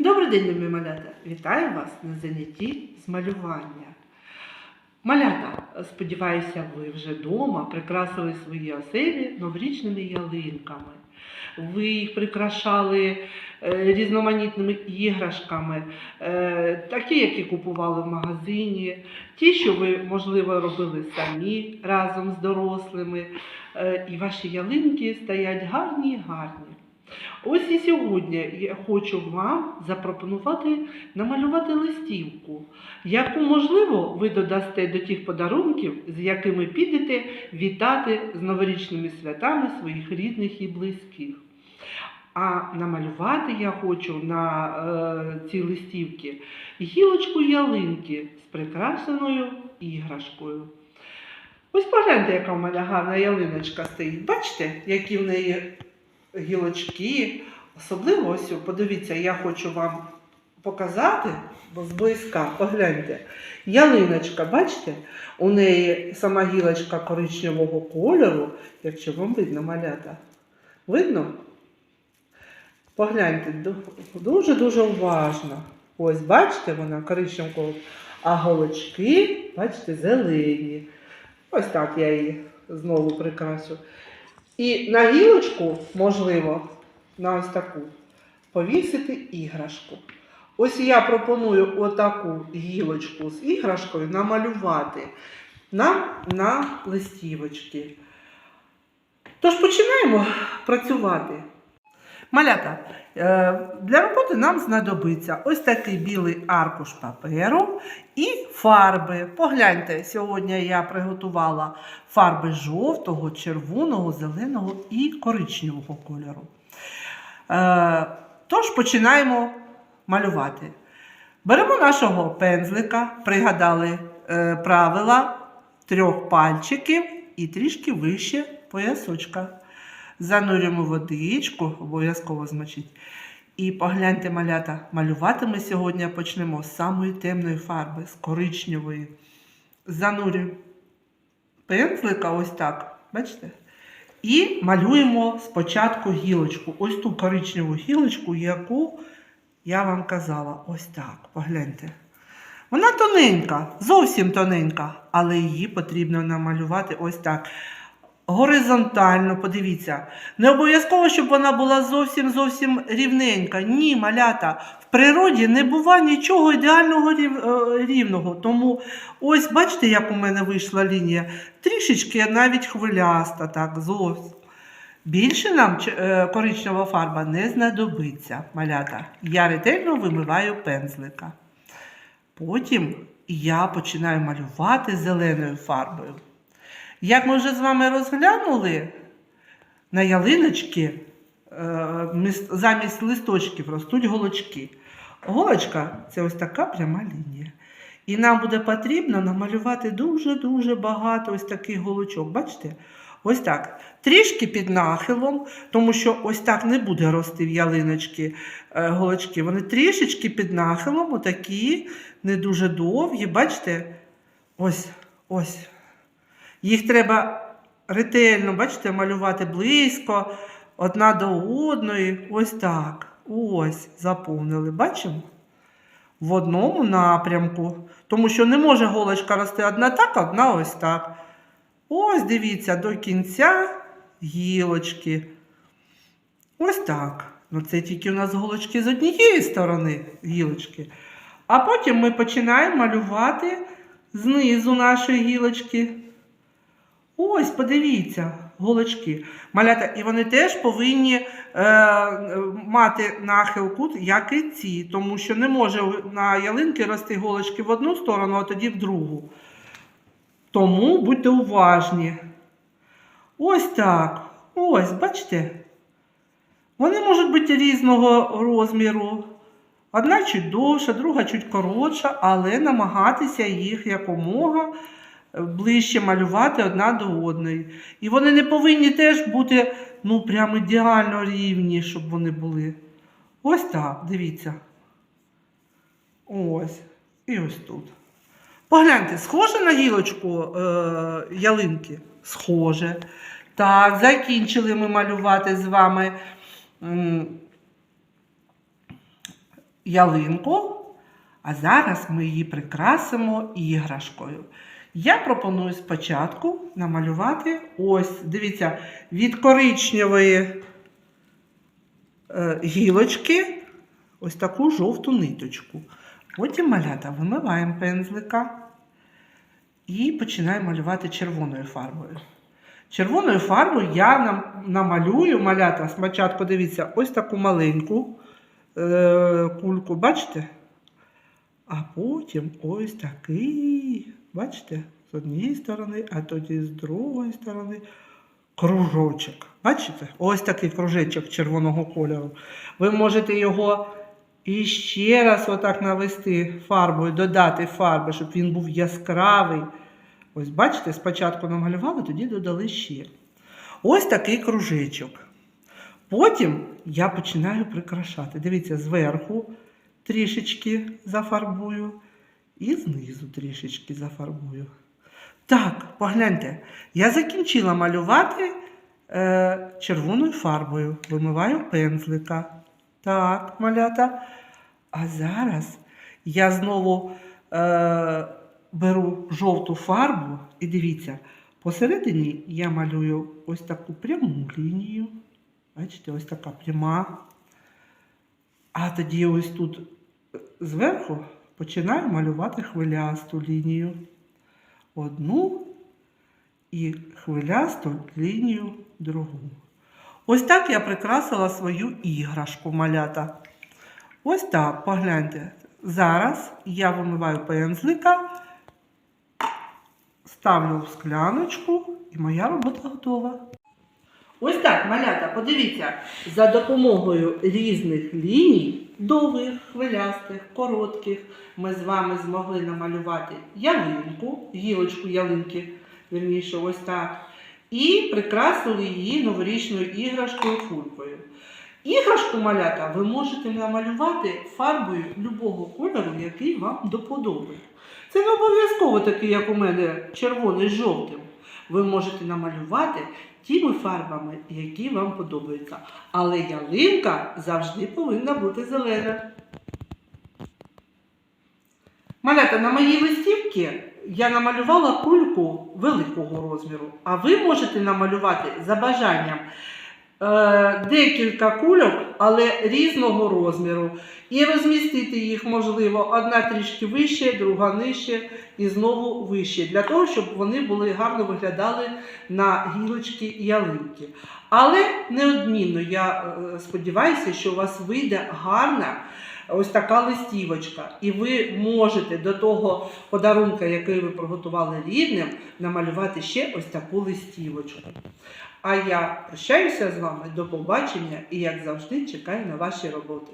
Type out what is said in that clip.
Добрий день, любі малята! Вітаю вас на занятті з малювання. Малята, сподіваюся, ви вже вдома прикрасили свої оселі новорічними ялинками. Ви їх прикрашали е, різноманітними іграшками, е, такі, які купували в магазині, ті, що ви, можливо, робили самі разом з дорослими. Е, і ваші ялинки стоять гарні гарні. Ось і сьогодні я хочу вам запропонувати намалювати листівку, яку, можливо, ви додасте до тих подарунків, з якими підете вітати з новорічними святами своїх рідних і близьких. А намалювати я хочу на е, цій листівці гілочку ялинки з прикрашеною іграшкою. Ось погляньте, яка в мене гарна ялиночка стоїть. Бачите, які в неї гілочки. Особливо ось, подивіться, я хочу вам показати, бо зблизька, погляньте. Ялиночка, бачите, у неї сама гілочка коричневого кольору, якщо вам видно малята. Видно? Погляньте, дуже-дуже уважно. Ось, бачите, вона коричневого. А голочки, бачите, зелені. Ось так я її знову прикрашу. І на гілочку, можливо, на ось таку, повісити іграшку. Ось я пропоную отаку гілочку з іграшкою намалювати нам на листівочки. Тож починаємо працювати. Малята, е, для роботи нам знадобиться ось такий білий аркуш паперу і фарби. Погляньте, сьогодні я приготувала фарби жовтого, червоного, зеленого і коричневого кольору. Е, Тож починаємо малювати. Беремо нашого пензлика, пригадали е, правила трьох пальчиків і трішки вище поясочка. Занурюємо водичку, обов'язково змочіть. І погляньте, малята, малювати ми сьогодні почнемо з самої темної фарби, з коричневої. Занурюємо пензлика ось так, бачите? І малюємо спочатку гілочку. Ось ту коричневу гілочку, яку я вам казала. Ось так, погляньте. Вона тоненька, зовсім тоненька, але її потрібно намалювати ось так. Горизонтально, подивіться. Не обов'язково, щоб вона була зовсім зовсім рівненька. Ні, малята. В природі не буває нічого ідеального е, рівного. Тому ось бачите, як у мене вийшла лінія. Трішечки навіть хвиляста, так, зовсім. Більше нам е, коричнева фарба не знадобиться, малята. Я ретельно вимиваю пензлика. Потім я починаю малювати зеленою фарбою. Як ми вже з вами розглянули, на ялиночки е, замість листочків ростуть голочки. Голочка це ось така пряма лінія. І нам буде потрібно намалювати дуже-дуже багато ось таких голочок. Бачите? Ось так. Трішки під нахилом, тому що ось так не буде рости в ялиночки е, голочки. Вони трішечки під нахилом, отакі, не дуже довгі. Бачите? Ось, ось. Їх треба ретельно, бачите, малювати близько, одна до одної. Ось так. Ось, заповнили. Бачимо? В одному напрямку. Тому що не може голочка рости одна так, одна ось так. Ось дивіться, до кінця гілочки. Ось так. Ну, це тільки у нас голочки з однієї сторони гілочки. А потім ми починаємо малювати знизу нашої гілочки. Ось, подивіться, голочки. Малята, і вони теж повинні е, мати нахил кут, як і ці, тому що не може на ялинки рости голочки в одну сторону, а тоді в другу. Тому будьте уважні. Ось так. Ось, бачите? Вони можуть бути різного розміру. Одна чуть довша, друга чуть коротша, але намагатися їх якомога ближче малювати одна до одної. І вони не повинні теж бути ну, прям ідеально рівні, щоб вони були. Ось так, дивіться. Ось. І ось тут. Погляньте, схоже на гілочку е, ялинки? Схоже. Так, закінчили ми малювати з вами м, ялинку, а зараз ми її прикрасимо іграшкою. Я пропоную спочатку намалювати ось, дивіться, від коричневої е, гілочки ось таку жовту ниточку. Потім малята вимиваємо пензлика і починаємо малювати червоною фарбою. Червоною фарбою я намалюю малята. Спочатку дивіться, ось таку маленьку е, кульку, бачите? А потім ось такий, бачите, з однієї сторони, а тоді з другої сторони кружочок. Бачите? Ось такий кружечок червоного кольору. Ви можете його іще раз отак навести фарбою, додати фарби, щоб він був яскравий. Ось бачите, спочатку намалювали, тоді додали ще. Ось такий кружечок. Потім я починаю прикрашати. Дивіться, зверху трішечки зафарбую і знизу трішечки зафарбую. Так, погляньте, я закінчила малювати е, червоною фарбою. Вимиваю пензлика. Так, малята. А зараз я знову е, беру жовту фарбу і дивіться, посередині я малюю ось таку пряму лінію. Бачите, ось така пряма. А тоді ось тут зверху починаю малювати хвилясту лінію. Одну і хвилясту лінію другу. Ось так я прикрасила свою іграшку малята. Ось так, погляньте. Зараз я вимиваю пензлика, ставлю в скляночку і моя робота готова. Ось так, малята, подивіться, за допомогою різних ліній, довгих, хвилястих, коротких, ми з вами змогли намалювати ялинку, гілочку ялинки, верніше, ось так, і прикрасили її новорічною іграшкою фулькою. Іграшку малята ви можете намалювати фарбою любого кольору, який вам до подоби. Це не обов'язково такий, як у мене, червоний з жовтим. Ви можете намалювати тими фарбами, які вам подобаються. Але ялинка завжди повинна бути зелена. Малята, на моїй листівці я намалювала кульку великого розміру, а ви можете намалювати за бажанням декілька кульок, але різного розміру. І розмістити їх можливо одна трішки вище, друга нижче і знову вище, для того, щоб вони були гарно виглядали на гілочки ялинки. Але неодмінно я е, сподіваюся, що у вас вийде гарна ось така листівочка, і ви можете до того подарунка, який ви приготували рідним, намалювати ще ось таку листівочку. А я прощаюся з вами до побачення і, як завжди, чекаю на ваші роботи.